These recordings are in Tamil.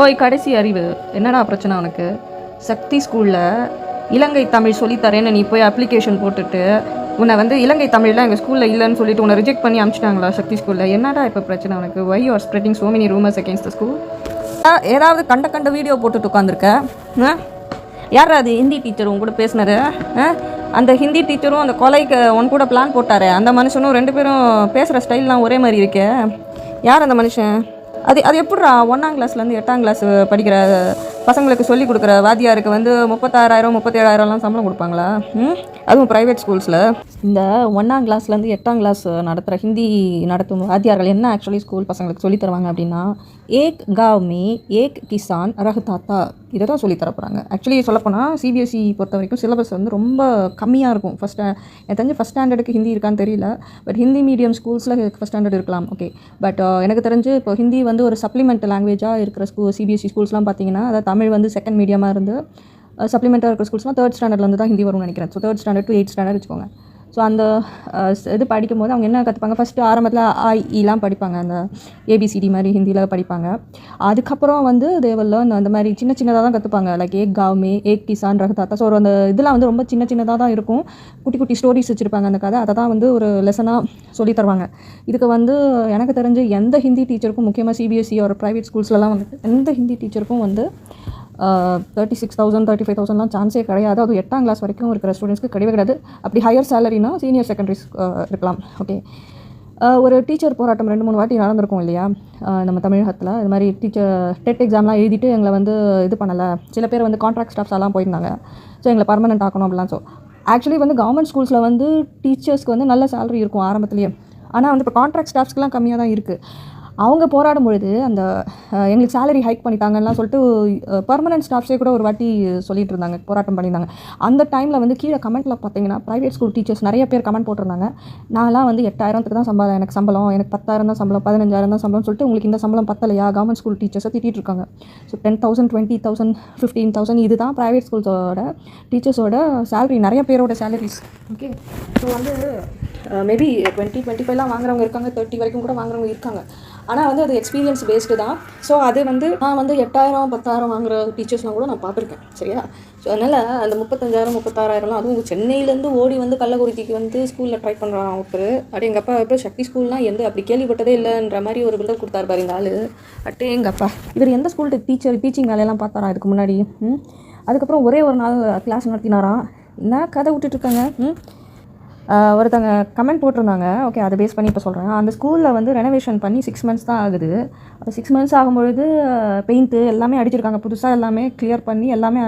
ஓய் கடைசி அறிவு. என்னடா பிரச்சனை உனக்கு? சக்தி ஸ்கூலில் இலங்கை தமிழ் சொல்லித்தரேன்னு நீ போய் அப்ளிகேஷன் போட்டுட்டு உன்னை வந்து இலங்கை தமிழ்லாம் எங்கள் ஸ்கூலில் இல்லைன்னு சொல்லிட்டு உன்னை ரிஜெக்ட் பண்ணி அனுப்பிச்சிட்டாங்களா சக்தி ஸ்கூலில்? என்னடா இப்போ பிரச்சனை உனக்கு? Why are spreading so many rumours against the school ஏதாவது கண்ட கண்ட வீடியோ போட்டுட்டு உட்காந்துருக்க யார் அது? ஹிந்தி டீச்சர் உன் கூட பேசினாரு ஆ? அந்த ஹிந்தி டீச்சரும் அந்த கொலைக்கு உன் கூட பிளான் போட்டாரு? அந்த மனுஷனும் ரெண்டு பேரும் பேசுகிற ஸ்டைல்லாம் ஒரே மாதிரி இருக்கே. யார் அந்த மனுஷன்? அது அது எப்படிரா ஒன்றாம் கிளாஸ்லேருந்து எட்டாம் கிளாஸ் படிக்கிற பசங்களுக்கு சொல்லி கொடுக்குற வாத்தியாருக்கு வந்து முப்பத்தாறாயிரம் முப்பத்தேழாயிரம்லாம் சம்பளம் கொடுப்பாங்களா? ம்? அதுவும் ப்ரைவேட் ஸ்கூல்ஸில் இந்த ஒன்றாம் கிளாஸ்லேருந்து எட்டாம் கிளாஸ் நடத்துகிற ஹிந்தி நடத்தும் வாத்தியார்கள் என்ன ஆக்சுவலி ஸ்கூல் பசங்களுக்கு சொல்லித் தருவாங்க அப்படின்னா ஏக் காவ் மே ஏக் கிசான் ரஹ் தாத்தா இதை தான் சொல்லித் தரப்போகிறாங்க ஆக்சுவலி சொல்லப்போனால் சிபிஎஸ்சி பொறுத்த வரைக்கும் சிலபஸ் வந்து ரொம்ப கம்மியாக இருக்கும். ஃபஸ்ட் எனக்கு தெரிஞ்சு ஃபஸ்ட் ஸ்டாண்டர்டுக்கு ஹிந்தி இருக்கான்னு தெரியல. பட் ஹிந்தி மீடியம் ஸ்கூல்ஸில் ஃபஸ்ட் ஸ்டாண்டர்ட் இருக்கலாம். ஓகே பட் எனக்கு தெரிஞ்சு இப்போ ஹிந்தி வந்து ஒரு சப்ளிமெண்ட் லாங்குவேஜாக இருக்கிற ஸ்கூல் சிபிஎஸ்சி ஸ்கூல்ஸ்லாம் பார்த்தீங்கன்னா அதாவது தமிழ் வந்து செகண்ட் மீடியமாக இருந்து சப்ளிமெண்ட்டாக இருக்கிற ஸ்கூல்ஸ்னால் தேர்ட் ஸ்டாண்டர்ட்லேருந்து தான் ஹிந்தி வரும்னு நினைக்கிறேன். So third standard to eight standard வச்சுக்கோங்க. ஸோ அந்த இது படிக்கும்போது அவங்க என்ன கற்றுப்பாங்க ஃபஸ்ட்டு ஆரம்பத்தில் ஆஇலாம் e படிப்பாங்க. அந்த ஏபிசிடி மாதிரி ஹிந்தியில் படிப்பாங்க. அதுக்கப்புறம் வந்து தேவல்ல அந்த மாதிரி சின்ன சின்னதாக தான் கற்றுப்பாங்க லைக் ஏக் காவ்மே ஏக் கிசான் ரகதாத்தா ஸோ அந்த இதெல்லாம் வந்து ரொம்ப சின்ன சின்னதாக தான் இருக்கும். குட்டி குட்டி ஸ்டோரிஸ் வச்சுருப்பாங்க அந்த கதை. அதை தான் வந்து ஒரு லெசனாக சொல்லி தருவாங்க. இதுக்கு வந்து எனக்கு தெரிஞ்சு எந்த ஹிந்தி டீச்சருக்கும் முக்கியமாக சிபிஎஸ்சி ஒரு ப்ரைவேட் ஸ்கூல்ஸ்லலாம் வந்து எந்த ஹிந்தி டீச்சருக்கும் வந்து thirty six thousand thirty five தௌசண்ட்லாம் சான்ஸே கிடையாது. அது எட்டாம் கிளாஸ் வரைக்கும் இருக்கிற ஸ்டூடெண்ட்ஸ்க்கு கிடையவே கிடையாது. அப்படி ஹையர் சேலரினா சீனியர் செகண்டரிஸ் இருக்கலாம். ஓகே ஒரு டீச்சர் போராட்டம் ரெண்டு மூணு வாட்டி நடந்திருக்கும் இல்லையா? நம்ம தமிழகத்தில் இது மாதிரி டீச்சர் டெட் எக்ஸாம்லாம் எழுதிட்டு எங்களை வந்து இது பண்ணலை. சில பேர் வந்து கான்ட்ராக்ட் ஸ்டாஃப்ஸ் எல்லாம் போயிருந்தாங்க. ஸோ எங்களை பர்மனெண்ட் ஆக்கணும் அப்படிலாம் ஸோ ஆக்சுவலி வந்து கவர்மெண்ட் ஸ்கூல்ஸில் வந்து டீச்சர்ஸ்க்கு வந்து நல்ல சேலரி இருக்கும் ஆரம்பத்துலேயே. ஆனால் வந்து இப்போ கான்ட்ராக்ட் ஸ்டாஃப்ஸ்க்குலாம் கம்மியாக தான் இருக்குது அவங்க போராடும் பொழுது அந்த எங்களுக்கு சேலரி ஹைக் பண்ணிட்டாங்கலாம் சொல்லிட்டு பர்மனன்ட் ஸ்டாஃப்ஸே கூட ஒரு வாட்டி சொல்லிட்டு இருந்தாங்க போராட்டம் பண்ணியிருந்தாங்க. அந்த டைமில் வந்து கீழே கமெண்ட்டில் பார்த்தீங்கன்னா ப்ரைவேட் ஸ்கூல் டீச்சர்ஸ் நிறைய பேர் கமெண்ட் போட்டிருந்தாங்க. நான்லாம் வந்து எட்டாயிரத்துக்கு தான் சம்பளம் எனக்கு சம்பளம் எனக்கு பத்தாயிரம் தான் சம்பளம் பதினஞ்சாயிரம் தான் சம்பளம் சொல்லிட்டு உங்களுக்கு இந்த சம்பளம் பத்தலையா கவர்மெண்ட் ஸ்கூல் டீச்சர்ஸை திட்டிகிட்டு இருக்காங்க. So ten thousand twenty thousand fifteen thousand இது தான் ப்ரைவேட் ஸ்கூல்ஸோட டீச்சர்ஸோட சேலரி நிறைய பேரோட சேலரிஸ் ஓகே ஸோ வந்து மேபி டுவெண்ட்டி டுவெண்ட்டி ஃபைவ்லாம் வாங்குறவங்க இருக்காங்க தேர்ட்டி வரைக்கும் கூட வாங்குறவங்க இருக்காங்க. ஆனால் வந்து அது எக்ஸ்பீரியன்ஸ் பேஸ்டு தான். ஸோ அது வந்து நான் வந்து எட்டாயிரம் பத்தாயிரம் வாங்குற டீச்சர்ஸ்லாம் கூட நான் பார்த்துருக்கேன். சரியா? ஸோ அதனால் அந்த முப்பத்தஞ்சாயிரம் முப்பத்தாறாயிரம்லாம் அதுவும் சென்னையிலேருந்து ஓடி வந்து கள்ளக்குறிச்சிக்கு வந்து ஸ்கூலில் ட்ரை பண்ணுறான் ஒருத்தர். அப்படி எங்கள் அப்பா இப்போ சக்தி ஸ்கூல்லாம் எந்த அப்படி கேள்விப்பட்டதே இல்லைன்ற மாதிரி ஒரு பில்டப் கொடுத்தாரு பாரு இந்த ஆள். அட்டே எங்கள் அப்பா. இவர் எந்த ஸ்கூல் டீச்சர் டீச்சிங் வேலையெல்லாம் பார்த்தாரா இதுக்கு முன்னாடி? அதுக்கப்புறம் ஒரே ஒரு நாள் கிளாஸ் நடத்தினாராம் என்ன கதை விட்டுட்ருக்கேங்க ம்? ஒருத்தங்க கமெண்ட் போட்டிருந்தாங்க. ஓகே அதை பேஸ் பண்ணி இப்போ சொல்கிறேன் அந்த ஸ்கூலில் வந்து ரெனோவேஷன் பண்ணி சிக்ஸ் மந்த்ஸ் தான் ஆகுது. அப்போ சிக்ஸ் மந்த்ஸ் ஆகும்பொழுது பெயிண்ட்டு எல்லாமே அடிச்சிருக்காங்க. புதுசாக எல்லாமே கிளியர் பண்ணி எல்லாமே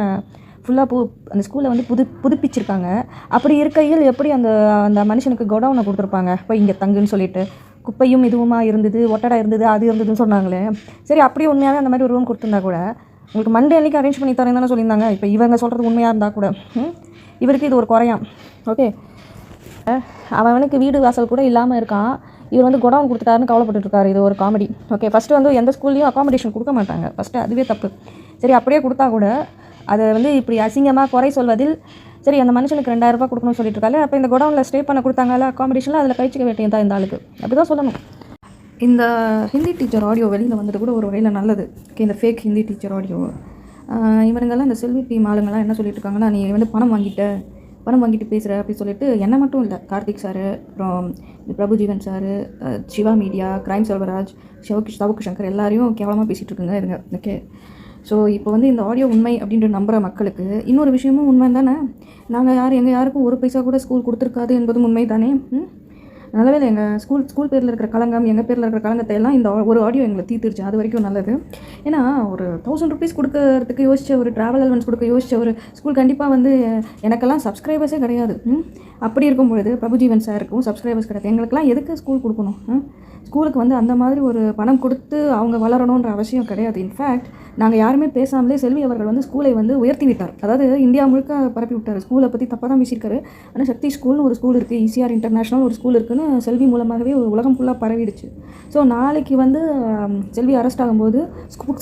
ஃபுல்லாக பு அந்த ஸ்கூலை வந்து புது புதுப்பிச்சிருக்காங்க. அப்படி இருக்கையில் எப்படி அந்த அந்த மனுஷனுக்கு கொடவுனை கொடுத்துருப்பாங்க? இப்போ இங்கே தங்குன்னு சொல்லிட்டு. குப்பையும் இதுவுமா இருந்தது ஒட்டடை இருந்தது அது இருந்ததுன்னு சொன்னாங்களே. சரி அப்படியே உண்மையாகவே அந்த மாதிரி ஒரு ரூம் கொடுத்துருந்தா கூட உங்களுக்கு மண்டே அன்றைக்கி அரேஞ்ச் பண்ணி தரேன் தானே சொல்லியிருந்தாங்க. இப்போ இவங்க சொல்கிறது உண்மையாக இருந்தால் கூட. இவருக்கு இது ஒரு குறையாம். ஓகே அவனுக்கு வீடு வாசல் கூட இல்லாமல் இருக்கான். இவர் வந்து குடவன் கொடுத்துட்டாருன்னு கவலைப்பட்டுட்டு இருக்காரு இது ஒரு காமெடி ஓகே ஃபஸ்ட்டு வந்து எந்த ஸ்கூல்லையும் அகாமடேஷன் கொடுக்க மாட்டாங்க. ஃபஸ்ட்டு அதுவே தப்பு. சரி அப்படியே கொடுத்தா கூட அதை வந்து இப்படி அசிங்கமாக குறை சொல்வதில் சரி அந்த மனுஷனுக்கு ரெண்டாயிரரூபா கொடுக்கணும்னு சொல்லிட்டு இருக்காரு அப்போ இந்த குடவுனில் ஸ்டே பண்ண கொடுத்தாங்கல்ல அக்காமடேஷனில் அதில் கழிச்சிக்க வேண்டியது தான் இந்த ஆளுக்கு. அப்படி தான் சொல்லணும். இந்த ஹிந்தி டீச்சர் ஆடியோ வெளியில் வந்தது கூட ஒரு வகையில் நல்லது. ஓகே இந்த ஃபேக் ஹிந்தி டீச்சர் ஆடியோ இவனுங்கெல்லாம் இந்த செல்வி டீம் ஆளுங்கெல்லாம் என்ன சொல்லிட்டு இருக்காங்கன்னா நீ வந்து பணம் வாங்கிட்ட. பணம் வாங்கிட்டு பேசுகிற அப்படின்னு சொல்லிட்டு என்ன மட்டும் இல்லை கார்த்திக் சார் அப்புறம் இந்த Prabhujeevan sir Siva media crime Selvaraj சிவகிஷ் Savukku Shankar எல்லாரையும் கேவலமாக பேசிகிட்டு இருக்குங்க இதுங்க ஓகே. ஸோ இப்போ வந்து இந்த ஆடியோ உண்மை அப்படின்ற நம்புகிற மக்களுக்கு இன்னொரு விஷயமும் உண்மை தானே நாங்கள் யார் எங்கள் யாருக்கும் ஒரு பைசா கூட ஸ்கூல் கொடுத்துருக்காது என்பதும் உண்மை தானே ம் நல்லவே எங்கள் ஸ்கூல் ஸ்கூல் பேரில் இருக்கிற கலங்கம் எங்கள் பேரில் இருக்கிற கலங்கத்தை எல்லாம் இந்த ஒரு ஆடியோ எங்களை தீர்த்துருச்சு. அது வரைக்கும் நல்லது. ஏன்னா ஒரு தௌசண்ட் ருபீஸ் கொடுக்கறதுக்கு யோசிச்ச ஒரு ட்ராவல் அலவன்ஸ் கொடுக்க யோசிச்ச ஒரு ஸ்கூல் கண்டிப்பாக வந்து எனக்கெல்லாம் சப்ஸ்கிரைபர்ஸே கிடையாது. அப்படி இருக்கும் பொழுது பிரபுஜீவன் சாருக்கும் சப்ஸ்கிரைபர்ஸ் கிடையாது. எங்களுக்கெல்லாம் எதுக்கு ஸ்கூல் கொடுக்கணும்? ஸ்கூலுக்கு வந்து அந்த மாதிரி ஒரு பணம் கொடுத்து அவங்க வளரணுன்ற அவசியம் கிடையாது. இன்ஃபேக்ட் நாங்கள் யாருமே பேசாமலே செல்வி அவர்கள் வந்து ஸ்கூலை வந்து உயர்த்தி விட்டார். அதாவது இந்தியா முழுக்க பரப்பி விட்டார். ஸ்கூலை பற்றி தப்பாக தான் பேசியிருக்காரு. ஆனால் சக்தி ஸ்கூல்னு ஒரு ஸ்கூல் இருக்குது இசிஆர் இன்டர்நேஷனல் ஒரு ஸ்கூல் இருக்குன்னு செல்வி மூலமாகவே உலகம் ஃபுல்லாக பரவிடுச்சு. ஸோ நாளைக்கு வந்து செல்வி அரெஸ்ட் ஆகும்போது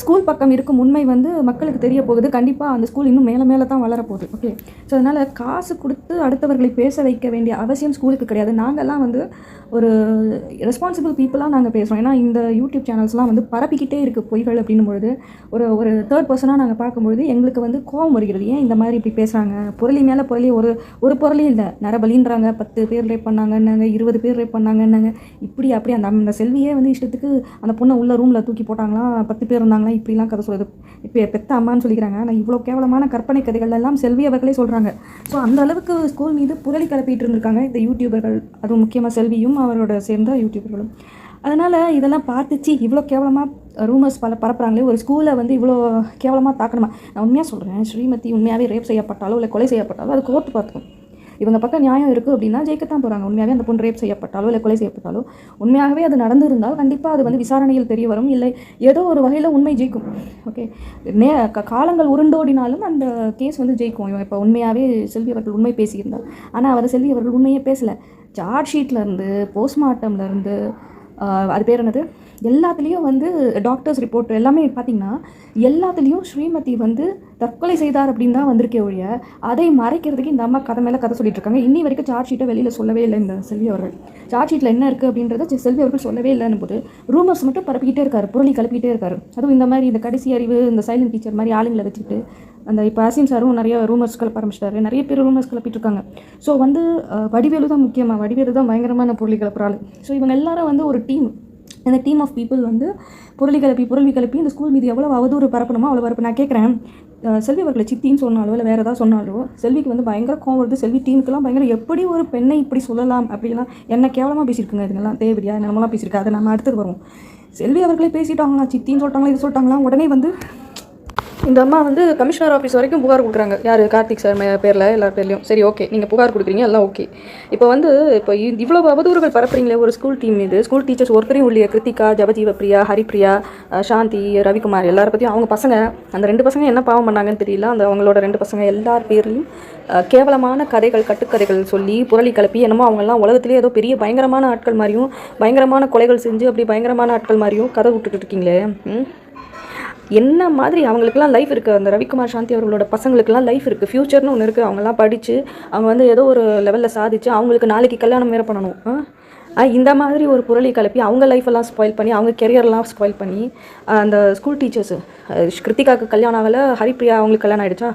ஸ்கூல் பக்கம் இருக்கும் உண்மை வந்து மக்களுக்கு தெரிய போகுது. கண்டிப்பாக அந்த ஸ்கூல் இன்னும் மேலே மேலே தான் வளரப்போகுது ஓகே ஸோ அதனால் காசு கொடுத்து அடுத்தவர்களை பேச வைக்க வேண்டிய அவசியம் ஸ்கூலுக்கு கிடையாது. நாங்கள்லாம் வந்து ஒரு ரெஸ்பான்சிபிள் பீப்புளாக நாங்கள் பேசுகிறோம் ஏன்னா இந்த யூடியூப் சேனல்ஸ்லாம் வந்து பரப்பிக்கிட்டே இருக்குது பொய்கள் அப்படின்னும் பொழுது ஒரு ஒரு ஒரு தேர்ட் பர்சனாக நாங்கள் பார்க்கும்பொழுது எங்களுக்கு வந்து கோபம் வருகிறது. ஏன் இந்த மாதிரி இப்படி பேசுகிறாங்க புரளி மேலே புரளி ஒரு ஒரு பொருளையும் இல்லை. நரபலின்றாங்க. பத்து பேர் ரேப் பண்ணாங்கன்னாங்க இருபது பேர் ரேப் பண்ணாங்கன்னாங்க. இப்படி அப்படி அந்த அந்த செல்வியே வந்து இஷ்டத்துக்கு அந்த பொண்ணை உள்ள ரூமில் தூக்கி போட்டாங்களாம் பத்து பேர் இருந்தாங்களா? இப்படிலாம் கதை சொல்லுது. இப்போ பெத்த அம்மான்னு சொல்லிக்கிறாங்க. ஆனால் இவ்வளோ கேவலமான கற்பனை கதைகள் எல்லாம் செல்வி அவர்களே சொல்கிறாங்க ஸோ அந்த அளவுக்கு ஸ்கூல் மீது புரளி கிளப்பிட்டு இருந்திருக்காங்க. இந்த யூடியூபர்கள் அதுவும் முக்கியமாக செல்வியும் அவரோட சேர்ந்த யூடியூபர்களும் அதனால் இதெல்லாம் பார்த்துச்சு. இவ்வளோ கேவலமாக ரூமர்ஸ் பல பரப்புகிறாங்களே ஒரு ஸ்கூலை வந்து இவ்வளோ கேவலமாக தாக்கணுமா? நான் உண்மையாக சொல்கிறேன் ஸ்ரீமதி உண்மையாகவே ரேப் செய்யப்பட்டாலோ இல்லை கொலை செய்யப்பட்டாலோ அது கோர்ட்டு பார்த்துக்கும். இவங்க பக்கம் நியாயம் இருக்குது அப்படின்னா ஜெயிக்கத்தான் போகிறாங்க உண்மையாகவே அந்த பொண்ணு ரேப் செய்யப்பட்டாலோ இல்லை கொலை செய்யப்பட்டாலோ உண்மையாகவே அது நடந்திருந்தால் கண்டிப்பாக அது வந்து விசாரணையில் தெரிய வரும். இல்லை ஏதோ ஒரு வகையில் உண்மை ஜெயிக்கும். ஓகே நே க- காலங்கள் உருண்டோடினாலும் அந்த கேஸ் வந்து ஜெயிக்கும். இவன் இப்போ உண்மையாகவே செல்வி அவர்கள் உண்மை பேசியிருந்தார் ஆனால் அவர் செல்வி அவர்கள் உண்மையே பேசலை. சார்ஜ் ஷீட்லேருந்து போஸ்ட்மார்ட்டம்லேருந்து அது பேர் என்னது? எல்லாத்துலேயும் வந்து டாக்டர்ஸ் ரிப்போர்ட் எல்லாமே பார்த்தீங்கன்னா எல்லாத்துலேயும் ஸ்ரீமதி வந்து தற்கொலை செய்தார் அப்படின்னு தான் வந்திருக்கே ஒழிய அதை மறைக்கிறதுக்கு இந்த அம்மா கதை மேலே கதை சொல்லிட்டு இருக்காங்க. இன்னி வரைக்கும் சார்ஜ் ஷீட்டை வெளியில் சொல்லவே இல்லை இந்த செல்வி அவர்கள். சார்ஜ் ஷீட்டில் என்ன இருக்குது அப்படின்றத செ- செல்வி அவர்கள் சொல்லவே இல்லைன்னு போது ரூமர்ஸ் மட்டும் பரப்பிக்கிட்டே இருக்காரு புரளி கலப்பிக்கிட்டே இருக்காரு. அதுவும் இந்த மாதிரி இந்த கடைசி அறிவு இந்த சைலண்ட் டீச்சர் மாதிரி ஆளுங்களை வச்சுட்டு அந்த இப்போ அசிம் சாரும் நிறைய ரூமர்ஸ் கிளப்ப ஆரம்பிச்சிட்டாரு நிறைய பேர் ரூமர்ஸ் கிளப்பிட்டு இருக்காங்க. ஸோ வந்து வடிவேலு தான் முக்கியமாக வடிவேலு தான் பயங்கரமான பொருளி கிளப்புற ஆளு. ஸோ இவங்க எல்லாரும் வந்து ஒரு டீம் இந்த டீம் ஆஃப் பீப்புள் வந்து பொருளி கிளப்பி பொருளி கிளப்பி இந்த ஸ்கூல் மீது எவ்வளோ அவதூறு பரப்பணுமோ அவ்வளோ பரப்பு. நான் கேட்குறேன் செல்வி அவர்களை சித்தின்னு சொன்னாலோ இல்லை வேறு ஏதாவது சொன்னாலோ செல்விக்கு வந்து பயங்கர கோவம் வருது. செல்வி டீமுக்கெல்லாம் பயங்கர எப்படி ஒரு பெண்ணை இப்படி சொல்லலாம் அப்படிலாம் என்ன கேவலமாக பேசியிருக்குங்க இதுங்கெல்லாம் தேவையா என்னமெல்லாம் பேசியிருக்கா? அதை நம்ம அடுத்தது வருவோம். செல்வி அவர்களே பேசிட்டாங்களா? சித்தின்னு சொல்லிட்டாங்களா? இது சொல்லிட்டாங்களா? உடனே வந்து இந்த அம்மா வந்து கமிஷனர் ஆஃபீஸ் வரைக்கும் புகார் கொடுக்குறாங்க. யார்? கார்த்திக் சார் பேரில் எல்லார் பேர்லையும். சரி ஓகே நீங்கள் புகார் கொடுக்குறீங்க எல்லாம் ஓகே இப்போ வந்து இப்போ இவ்வளோ அவதூறுகள் பரப்புறீங்களே ஒரு ஸ்கூல் டீம் இது ஸ்கூல் டீச்சர்ஸ் ஒருத்தரையும் உள்ளே கிருத்திகா ஜபஜீவ பிரியா ஹரிப்ரியா சாந்தி ரவிக்குமார் எல்லார பற்றியும் அவங்க பசங்க அந்த ரெண்டு பசங்க என்ன பாவம் பண்ணாங்கன்னு தெரியல. அந்த அவங்களோட ரெண்டு பசங்க எல்லார் பேர்லையும் கேவலமான கதைகள் கட்டுக்கதைகள் சொல்லி புரளி கிளப்பி என்னமோ அவங்கெல்லாம் உலகத்திலே ஏதோ பெரிய பயங்கரமான ஆட்கள் மாதிரியும் பயங்கரமான கொலைகள் செஞ்சு அப்படி பயங்கரமான ஆட்கள் மாதிரியும் கதை விட்டுட்டு இருக்கீங்களே ம்? என்ன மாதிரி அவங்களுக்குலாம் லைஃப் இருக்குது அந்த ரவிக்குமார் சாந்தி அவர்களோட பசங்களுக்குலாம் லைஃப் இருக்குது ஃப்யூச்சர்னு ஒன்று இருக்குது அவங்கெல்லாம் படித்து அவங்க வந்து ஏதோ ஒரு லெவலில் சாதிச்சு அவங்களுக்கு நாளைக்கு கல்யாணம் வேறு பண்ணணும். இந்த மாதிரி ஒரு புரளி கலப்பி அவங்க லைஃபெல்லாம் ஸ்பாயில் பண்ணி அவங்க கெரியர்லாம் ஸ்பாயில் பண்ணி அந்த ஸ்கூல் டீச்சர்ஸு கிருத்திகாவுக்கு கல்யாணம் ஆகலை ஹரிப்ரியா அவங்களுக்கு கல்யாணம் ஆகிடுச்சா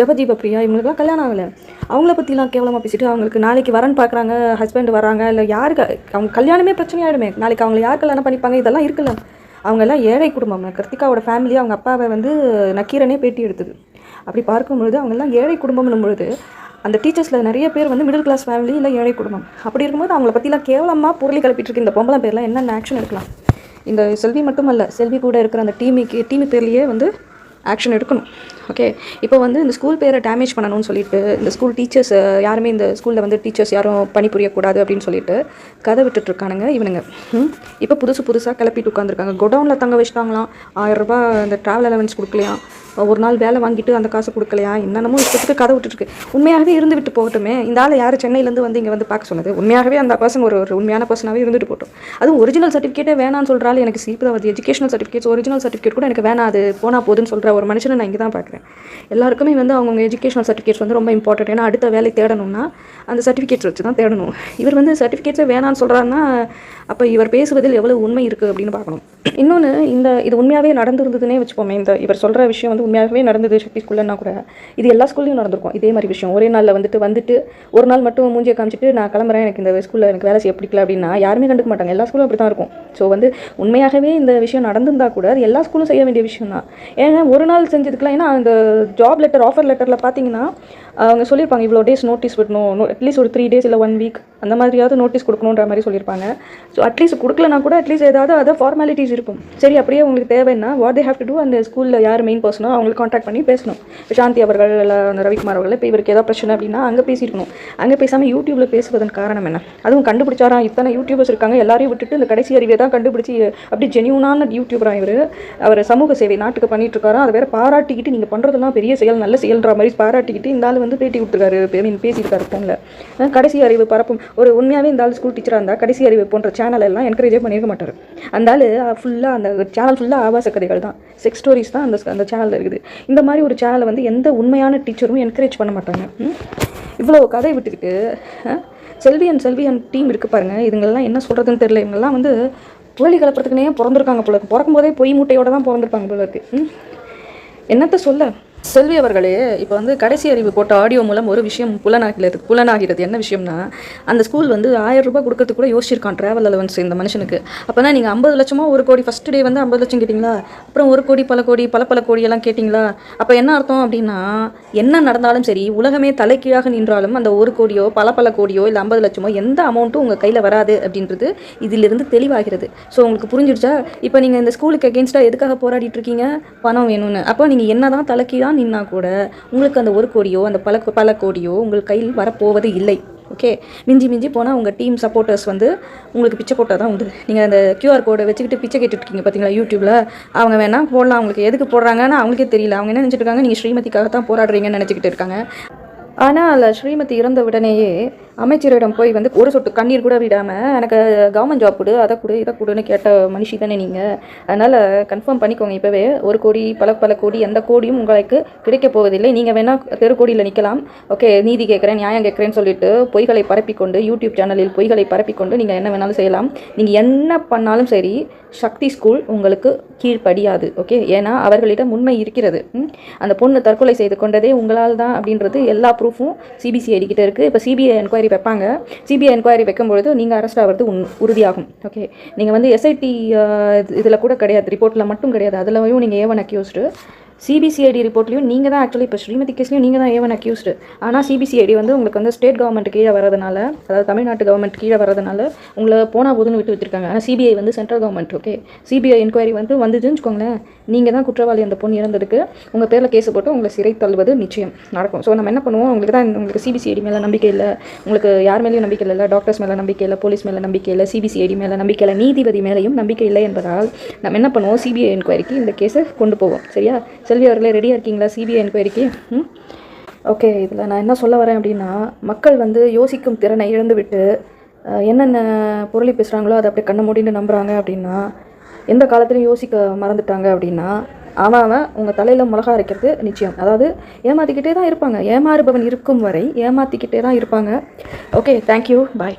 ஜபதீப பிரியா இவங்களுக்குலாம் கல்யாணம் ஆகலை. அவங்கள பற்றிலாம் கேவலமாக பேசிட்டு அவங்களுக்கு நாளைக்கு வரன் பார்க்குறாங்க ஹஸ்பண்ட் வராங்க இல்லை யாருக்கு அவங்க கல்யாணமே பிரச்சனையாயிடுமே. நாளைக்கு அவங்களை யார் கல்யாணம் பண்ணிப்பாங்க? இதெல்லாம் இருக்குல்ல. அவங்கெல்லாம் ஏழை குடும்பம். கிருத்திகாவோட ஃபேமிலி அவங்க அப்பாவை வந்து நக்கீரனே பேட்டி எடுத்தது. அப்படி பார்க்கும்பொழுது அவங்கெல்லாம் ஏழை குடும்பம்னும் பொழுது அந்த டீச்சர்ஸில் நிறைய பேர் வந்து மிடில் கிளாஸ் ஃபேமிலி இல்லை ஏழை குடும்பம். அப்படி இருக்கும்போது அவங்கள பற்றிலாம் கேவலமாக பொருளை கிளப்பிட்டு இருக்க இந்த பொம்பளை பேர்லாம் என்னென்ன ஆக்ஷன் எடுக்கலாம்? இந்த செல்வி மட்டும் அல்ல செல்வி கூட இருக்கிற அந்த டீமுக்கு டீமு பேர்லேயே வந்து ஆக்ஷன் எடுக்கணும். ஓகே? இப்போ வந்து இந்த ஸ்கூல் பேரை டேமேஜ் பண்ணணும்னு சொல்லிட்டு இந்த ஸ்கூல் டீச்சர்ஸ் யாருமே இந்த ஸ்கூலில் வந்து டீச்சர்ஸ் யாரும் பணிபுரியக்கூடாது அப்படின்னு சொல்லிட்டு கதை விட்டுட்ருக்கானுங்க இவனுங்க. இப்போ புதுசு புதுசாக கிளப்பிட்டு உட்காந்துருக்காங்க குடவுனில் தங்க வச்சிட்டாங்களாம். ஆயிரம் ரூபாய் இந்த ட்ராவல் அலவன்ஸ் கொடுக்கலையா? ஒரு நாள் வேலை வாங்கிட்டு அந்த காசு கொடுக்கலையா? என்னென்னமோ இஷ்டத்துக்கு கதை விட்டுருக்கு உண்மையாகவே இருந்து விட்டு போகட்டுமே. இந்த ஆள் யார் சென்னையிலேருந்து வந்து இங்கே வந்து பார்க்க சொன்னது? உண்மையாகவே அந்த பர்சன் ஒரு ஒரு உண்மையான பர்சனாகவே இருந்துட்டு போட்டோம். அதுவும் ஒரிஜினல் சர்டிஃபிகேட்டே வேணாம்னு சொல்கிறாள் எனக்கு சீப்பு தான் வருது எஜுகேஷனல் சர்டிஃபிகேட்ஸ் ஒரிஜினல் சர்டிஃபிகேட் கூட எனக்கு வேணாம். அது போனால் போதுன்னு சொல்கிற ஒரு மனுஷனை நான் இங்கே தான் பார்க்குறேன். எல்லாருக்குமே வந்து அவங்கவுங்க எஜுகேஷனல் சர்டிஃபிகேட்ஸ் வந்து ரொம்ப இம்பார்ட்டன்ட் ஏன்னா அடுத்த வேலை தேடணும்னா அந்த சர்டிஃபிகேட்ஸ் வச்சு தான் தேடணும். இவர் வந்து சர்டிஃபிகேட்ஸே வேணாம்னு சொல்கிறாருன்னா அப்போ இவர் பேசுவதில் எவ்வளவு உண்மை இருக்குது அப்படின்னு பார்க்கணும். இன்னொன்று இந்த இது உண்மையாகவே நடந்திருந்ததுன்னே வச்சுப்போமே இந்த இவர் சொல்கிற விஷயம் வந்து உண்மையாகவே நடந்தது சக்தி ஸ்கூல்லன்னா கூட இது எல்லா ஸ்கூல்லையும் நடந்திருக்கும். இதே மாதிரி விஷயம். ஒரே நாளில் வந்துட்டு வந்துட்டு ஒரு நாள் மட்டும் மூஞ்சியை காமிச்சிட்டு நான் கிளம்புறேன் எனக்கு இந்த ஸ்கூலில் எனக்கு வேலை செய்ய பிடிக்கல அப்படின்னா யாருமே கண்டுக்க மாட்டாங்க. எல்லா ஸ்கூலும் அப்படி தான் இருக்கும். ஸோ வந்து உண்மையாகவே இந்த விஷயம் நடந்திருந்தால் கூட அது எல்லா ஸ்கூலும் செய்ய வேண்டிய விஷயம் தான் ஏன்னா ஒரு நாள் செஞ்சதுக்குலாம் ஏன்னா அந்த ஜாப் லெட்டர் ஆஃபர் லெட்டரில் பார்த்தீங்கன்னா அவங்க சொல்லியிருப்பாங்க இவ்வளோ டேஸ் நோட்டீஸ் விடணும். அட்லீஸ்ட் ஒரு த்ரீ டேஸ் இல்லை ஒன் வீக் அந்த மாதிரியாவது நோட்டீஸ் கொடுக்கணுன்ற மாதிரி சொல்லியிருப்பாங்க. ஸோ அட்லீஸ்ட் கொடுக்கலனா கூட அட்லீஸ்ட் ஏதாவது அதை ஃபார்மாலிட்டிஸ் இருக்கும். சரி அப்படியே உங்களுக்கு தேவைன்னா what they have to do அந்த ஸ்கூலில் யார் மெயின் பர்சனோ அவங்களுக்கு காண்டாக்ட் பண்ணி பேசணும். இப்போ சாந்தி அவர்கள் இல்லை அந்த ரவிக்குமார் அவர்கள் இப்போ இவருக்கு ஏதாவது பிரச்சனை அப்படின்னா அங்கே பேசியிருக்கணும். அங்கே பேசாமல் யூடியூப்பில் பேசுவதன் காரணம் என்ன? அதுவும் கண்டுபிடிச்சாரா? இத்தனை யூடியூபர்ஸ் இருக்காங்க எல்லாரையும் விட்டுட்டு இந்த கடைசி அறிவை தான் கண்டுபிடிச்சி அப்படி ஜெனியூனான யூடியூபராக இவர். அவர் சமூக சேவை நாட்டுக்கு பண்ணிட்டுருக்காரு? அதை வேற பாராட்டிக்கிட்டு நீங்கள் பண்ணுறதெல்லாம் பெரிய செயல் நல்ல செயல்ன்ற மாதிரி பாராட்டிக்கிட்டு இந்த ஆள் வந்து பேட்டி கொடுத்துருக்காரு. ஐ மீன் பேசியிருக்காரு ஃபோனில் கடைசி அறிவு பரப்பும். ஒரு உண்மையாகவே இந்த ஆள் ஸ்கூல் டீச்சராக இருந்தால் கடைசி அறிவு போன்ற சேனல் எல்லாம் என்கரேஜே பண்ணியிருக்க மாட்டார். அந்த ஆள் ஃபுல்லாக அந்த சேனல் ஃபுல்லாக ஆபாச கதைகள் தான். செக்ஸ் ஸ்டோரிஸ் தான் அந்த அந்த சேனலில் இருக்குது. இந்த மாதிரி ஒரு சேனலை வந்து எந்த உண்மையான டீச்சரும் என்கரேஜ் பண்ண மாட்டாங்க. இவ்வளோ கதை விட்டுக்கிட்டு Selvi and Selvi and team இருக்கு பாருங்க. இதுங்கெல்லாம் என்ன சொல்கிறதுன்னு தெரியல. இவங்கெல்லாம் வந்து புழலி கலப்புறதுக்குனே பிறந்திருக்காங்க போல இருக்கு. பிறக்கும் போதே பொய் மூட்டையோட தான் பிறந்திருப்பாங்க போல இருக்கு. என்னத்த சொல்ல? செல்வி அவர்களே இப்போ வந்து கடைசி அறிவு போட்ட ஆடியோ மூலம் ஒரு விஷயம் புலனாகிறது புலனாகிறது. என்ன விஷயம்னா அந்த ஸ்கூல் வந்து ஆயிரம் ரூபாய் கொடுக்கறதுக்கு கூட யோசிச்சிருக்கான் ட்ராவல் அலவன்ஸ் இந்த மனுஷனுக்கு. அப்போனா நீங்கள் ஐம்பது லட்சமோ ஒரு கோடி ஃபஸ்ட் டே வந்து ஐம்பது லட்சம் கேட்டிங்களா? அப்புறம் ஒரு கோடி பல கோடி பல பல கோடி எல்லாம் கேட்டிங்களா? அப்போ என்ன அர்த்தம் அப்படின்னா என்ன நடந்தாலும் சரி உலகமே தலைக்கீழாக நின்றாலும் அந்த ஒரு கோடியோ பல பல கோடியோ இல்லை ஐம்பது லட்சமோ எந்த அமௌண்ட்டும் உங்கள் கையில் வராது அப்படின்றது இதிலிருந்து தெளிவாகிறது. ஸோ உங்களுக்கு புரிஞ்சிடுச்சா? இப்போ நீங்கள் இந்த ஸ்கூலுக்கு அகேன்ஸ்டாக எதுக்காக போராடிட்டு இருக்கீங்க? பணம் வேணும்னு. அப்போ நீங்கள் என்ன தான் தலைக்கீழாக நின்னா கூட உங்களுக்கு அந்த ஒரு கோடியோ அந்த பல பல கோடியோ உங்கள் கையில் வரப்போவது இல்லை. ஓகே மிஞ்சி மிஞ்சி போனால் உங்கள் டீம் சப்போர்ட்டர்ஸ் வந்து உங்களுக்கு பிச்சை போட்டால் தான் உண்டு. நீங்கள் அந்த கியூஆர் கோடை வச்சுக்கிட்டு பிச்சை கேட்டுட்டு பார்த்தீங்களா யூடியூப்பில் அவங்க வேணால் போடலாம். அவங்களுக்கு எதுக்கு போடுறாங்கன்னு அவங்களுக்கே தெரியல. அவங்க என்ன நினச்சிட்டு இருக்காங்க? நீங்கள் ஸ்ரீமதிக்காக தான் போராடுறீங்கன்னு நினச்சிக்கிட்டு இருக்காங்க. ஆனால் ஸ்ரீமதி இறந்த உடனேயே அமைச்சரிடம் போய் வந்து ஒரு சொட்டு கண்ணீர் கூட விடாமல் எனக்கு கவர்மெண்ட் ஜாப் கொடு அதை கொடு இதை கொடுன்னு கேட்ட மனுஷி தானே நீங்கள் அதனால் கன்ஃபார்ம் பண்ணிக்கோங்க இப்போவே. ஒரு கோடி பல பல கோடி எந்த கோடியும் உங்களுக்கு கிடைக்க போவதில்லை. நீங்கள் வேணால் தெருக்கோடியில் நிற்கலாம் ஓகே நீதி கேட்குறேன் நியாயம் கேட்குறேன்னு சொல்லிட்டு பொய்களை பரப்பிக்கொண்டு யூடியூப் சேனலில் பொய்களை பரப்பிக்கொண்டு நீங்கள் என்ன வேணாலும் செய்யலாம். நீங்கள் என்ன பண்ணாலும் சரி சக்தி ஸ்கூல் உங்களுக்கு கீழ்ப்படியாது ஓகே ஏன்னா அவர்களிடம் உண்மை இருக்கிறது. அந்த பொண்ணு தற்கொலை செய்து கொண்டதே உங்களால் தான் அப்படின்றது எல்லா ப்ரூஃபும் சிபிசிஐடி கிட்ட இருக்குது இப்போ சிபிஐ என்கொயரி வைப்பாங்க. சிபிஐ என்கொயரி வைக்கும்பொழுது நீங்கள் அரெஸ்ட் ஆகிறது உன் உறுதியாகும். ஓகே நீங்கள் வந்து எஸ்ஐடி இதில் கூட கிடையாது. ரிப்போர்ட்டில் மட்டும் கிடையாது. அதுலயும் நீங்கள் ஏவன் அக்யூஸ்டு சிபிசிஐடி ரிப்போர்ட்லையும் நீங்கள் தான் ஆக்சுவலி இப்போ ஸ்ரீமதி கேஸ்லையும் நீங்கள் தான் ஏவன் அக்யூஸ்டு ஆனால் சிபிசிஐடி வந்து உங்களுக்கு வந்து ஸ்டேட் கவர்மெண்ட் கீழே வரதுனால அதாவது தமிழ்நாட்டு கவர்மெண்ட் கீழே வரதுனால உங்களை போனால் போதுன்னு விட்டு வச்சிருக்காங்க ஆனால் சிபிஐ வந்து central government okay CBI enquiry வந்து வந்துச்சுன்னு வச்சுக்கோங்களேன். நீங்கள் தான் குற்றவாளி அந்த பொண்ணு இறந்ததுக்கு உங்கள் பேரில் கேஸ் போட்டு உங்களை சிறை தள்ளுவது நிச்சயம். நடக்கும். ஸோ நம்ம என்ன பண்ணுவோம்? உங்களுக்கு தான் உங்களுக்கு சிபிசிஐடி மேலே நம்பிக்கை இல்லை. உங்களுக்கு யார் மேலேயும் நம்பிக்கை இல்லை டாக்டர்ஸ் மேலே நம்பிக்கை இல்லை போலீஸ் மேலே நம்பிக்கை இல்லை சிபிசிஐடி மேலே நம்பிக்கை இல்லை நீதிபதி மேலேயும் நம்பிக்கை இல்லை என்பதால் நம்ம என்ன பண்ணுவோம்? சிபிஐ என்கொயரிக்கு இந்த கேஸை கொண்டு போவோம். சரியா? செல்வி அவர்களே ரெடியாக இருக்கீங்களா? சிபிஐ என்கொயரிக்கு ம்? ஓகே இதில் நான் என்ன சொல்ல வரேன் அப்படின்னா மக்கள் வந்து யோசிக்கும் திறனை இழந்துவிட்டு என்னென்ன பொருளை பேசுகிறாங்களோ அதை அப்படியே கண்ணை மூடின்னு நம்புகிறாங்க அப்படின்னா எந்த காலத்துலையும் யோசிக்க மறந்துட்டாங்க அப்படின்னா அவன் அவன் உங்கள் தலையில் மிளகா அரைக்கிறது நிச்சயம். அதாவது ஏமாற்றிக்கிட்டே தான் இருப்பாங்க. ஏமாறுபவன் இருக்கும் வரை ஏமாற்றிக்கிட்டே தான் இருப்பாங்க. Okay thank you bye